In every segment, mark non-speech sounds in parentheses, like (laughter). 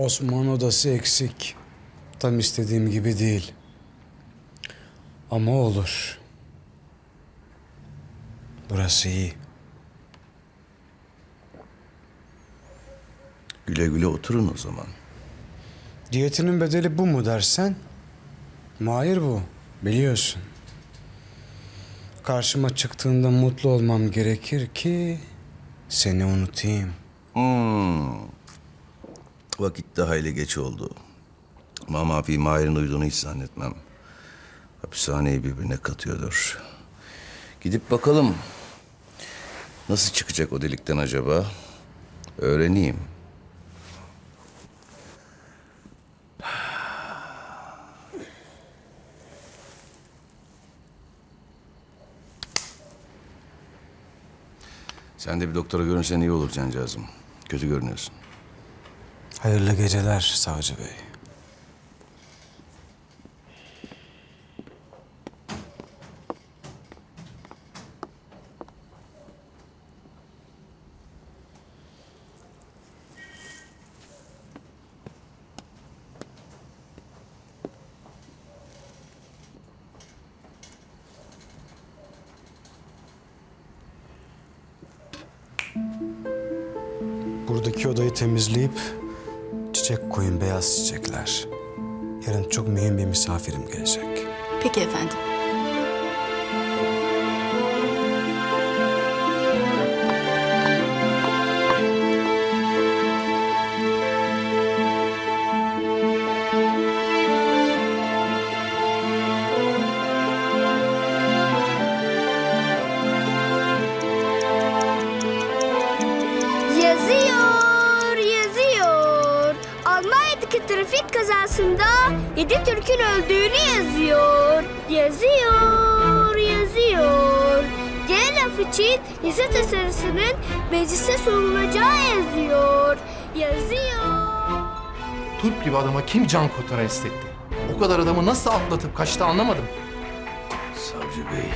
Osman odası eksik. Tam istediğim gibi değil. Ama olur. Burası iyi. Güle güle oturun o zaman. Diyetinin bedeli bu mu dersen? Mahir bu. Biliyorsun. Karşıma çıktığında mutlu olmam gerekir ki seni unutayım. Hmm. Vakit de hayli geç oldu. Ama Mafi Mahir'in uyduğunu hiç zannetmem. Hapishaneyi birbirine katıyordur. Gidip bakalım. Nasıl çıkacak o delikten acaba? Öğreneyim. Sen de bir doktora görünsen iyi olur cancağızım. Kötü görünüyorsun. Hayırlı geceler savcı bey. Buradaki odayı temizleyip çiçek koyun beyaz çiçekler. Yarın çok mühim bir misafirim gelecek. Peki efendim. Türk'ün öldüğünü yazıyor. Yazıyor, yazıyor. C laf için yasa tasarısının meclise sunulacağı yazıyor. Yazıyor. Turp gibi adama kim can kurtaran istetti? O kadar adamı nasıl atlatıp kaçtı anlamadım. Savcı Bey,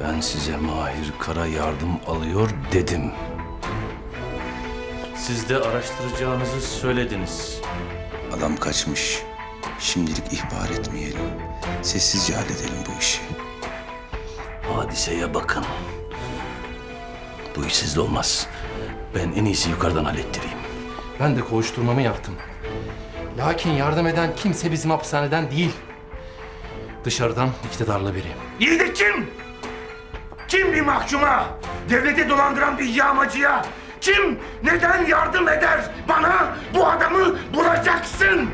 ben size Mahir Kara yardım alıyor dedim. Siz de araştıracağınızı söylediniz. Adam kaçmış. Şimdilik ihbar etmeyelim. Sessizce halledelim bu işi. Hadiseye bakın. Bu iş sizde olmaz. Ben en iyisi yukarıdan hallettireyim. Ben de koğuşturmamı yaptım. Lakin yardım eden kimse bizim hapishaneden değil. Dışarıdan iktidarlı biri. İyi de kim? Kim bir mahkuma? Devleti dolandıran bir yağmacıya? Kim neden yardım eder? Bana bu adamı bulacaksın.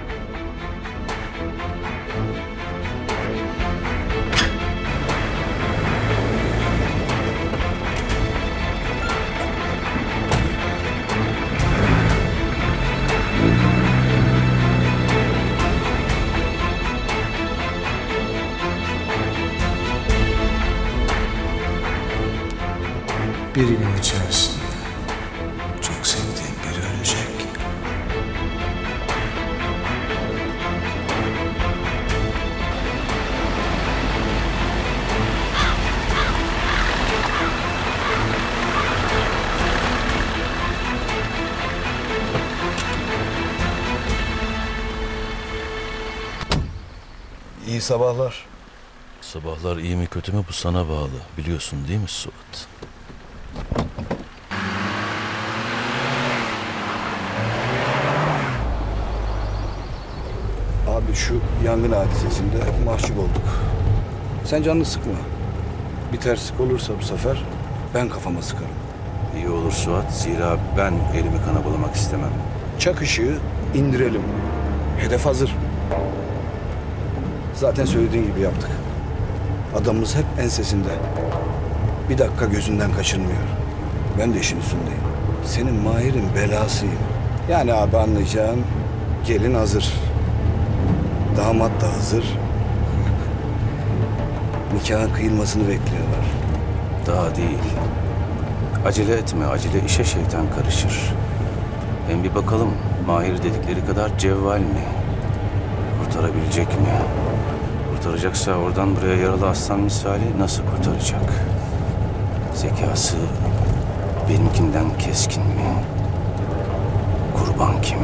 İçerisinde çok sevdiğim biri ölecek. İyi sabahlar. Sabahlar iyi mi kötü mü bu sana bağlı. Biliyorsun değil mi Suat? Abi şu yangın hadisesinde mahcup olduk. Sen canını sıkma. Bir terslik olursa bu sefer ben kafama sıkarım. İyi olur Suat. Zira ben elimi kana bulamak istemem. Çak ışığı indirelim. Hedef hazır. Zaten söylediğin gibi yaptık. Adamımız hep ensesinde. Bir dakika gözünden kaçırmıyor. Ben de işin üstündeyim. Senin Mahir'in belasıyım. Yani abi anlayacağın gelin hazır. Damat da hazır. Nikahın kıyılmasını bekliyorlar. Daha değil. Acele etme. Acele işe şeytan karışır. Hem bir bakalım Mahir dedikleri kadar cevval mi? Kurtarabilecek mi? Kurtaracaksa oradan buraya yaralı aslan misali nasıl kurtaracak? Zekası benimkinden keskin mi? Kurban kim?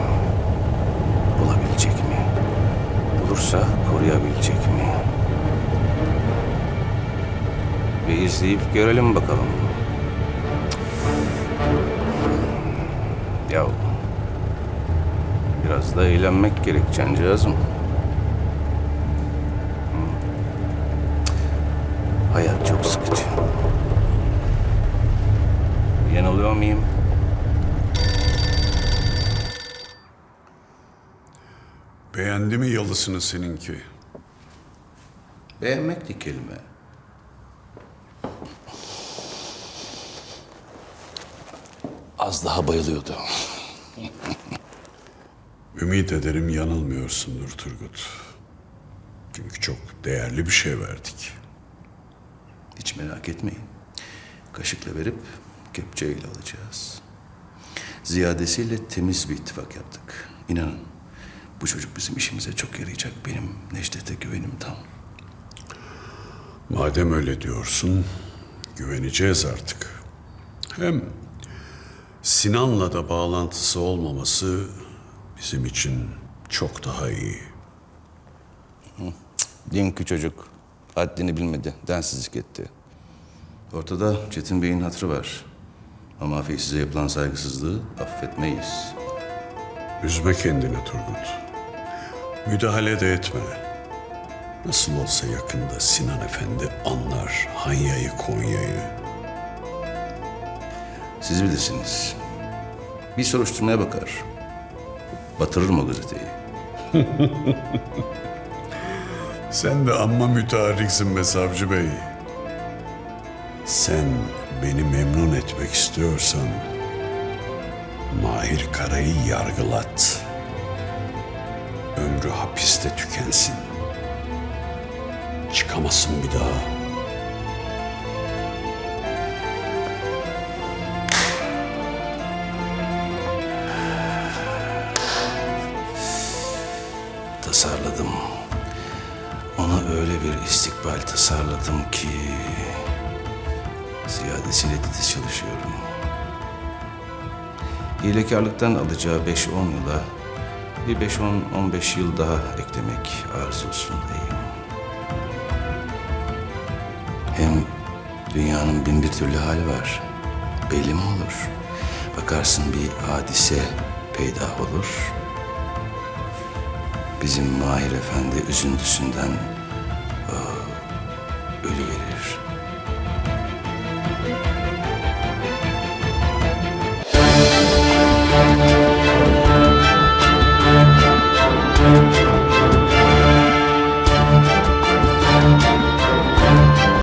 Koruyabilecek mi? Bir izleyip görelim bakalım. Ya biraz da eğlenmek gerek cancağızım. Hayat çok sıkıcı. Yanılıyor muyum? Beğendi mi yalısını seninki? Beğenmek de kelime. Az daha bayılıyordu. Ümit ederim yanılmıyorsundur Turgut. Çünkü çok değerli bir şey verdik. Hiç merak etmeyin. Kaşıkla verip kepçeyle alacağız. Ziyadesiyle temiz bir ittifak yaptık. İnanın bu çocuk bizim işimize çok yarayacak. Benim Necdet'e güvenim tam. Madem öyle diyorsun, güveneceğiz artık. Hem Sinan'la da bağlantısı olmaması bizim için çok daha iyi. Dünkü çocuk haddini bilmedi, densizlik etti. Ortada Çetin Bey'in hatırı var. Ama size yapılan saygısızlığı affetmeyiz. Üzme kendini Turgut. Müdahale de etme. Nasıl olsa yakında Sinan Efendi anlar Hanya'yı Konya'yı. Siz bilirsiniz. Bir soruşturmaya bakar. Batırırım o gazeteyi. (laughs) Sen de amma müteharriksin be savcı bey. Sen beni memnun etmek istiyorsan Mahir Kara'yı yargılat. Ömrü hapiste tükensin. Çıkamasın bir daha. tasarladım. Ona öyle bir istikbal tasarladım ki... Ziyadesiyle titiz çalışıyorum. Hilekarlıktan alacağı 5-10 yıla bir 5-10-15 yıl daha eklemek arzusundayım. Hem dünyanın bin bir türlü hali var. Belli mi olur? Bakarsın bir hadise peyda olur. Bizim Mahir Efendi üzüntüsünden ölü verir.